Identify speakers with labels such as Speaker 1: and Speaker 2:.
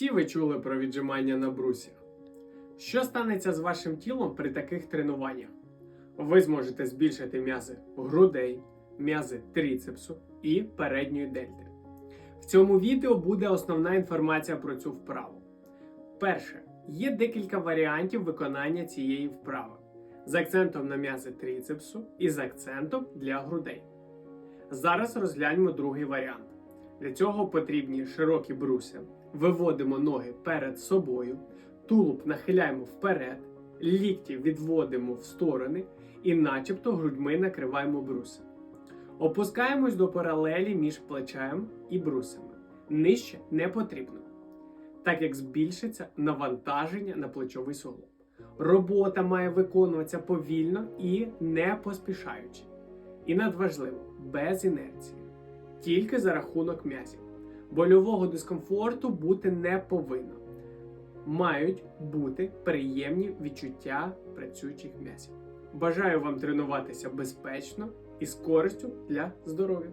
Speaker 1: Всі ви чули про віджимання на брусі. Що станеться з вашим тілом при таких тренуваннях? Ви зможете збільшити м'язи грудей, м'язи трицепсу і передньої дельти. В цьому відео буде основна інформація про цю вправу. Перше, є декілька варіантів виконання цієї вправи з акцентом на м'язи трицепсу і з акцентом для грудей. Зараз розгляньмо другий варіант. Для цього потрібні широкі бруси. Виводимо ноги перед собою, тулуб нахиляємо вперед, лікті відводимо в сторони і начебто грудьми накриваємо бруси. Опускаємось до паралелі між плечем і брусами. Нижче не потрібно, так як збільшиться навантаження на плечовий суглоб. Робота має виконуватися повільно і не поспішаючи. І надважливо, без інерції, тільки за рахунок м'язів. Больового дискомфорту бути не повинно. Мають бути приємні відчуття працюючих м'язів. Бажаю вам тренуватися безпечно і з користю для здоров'я.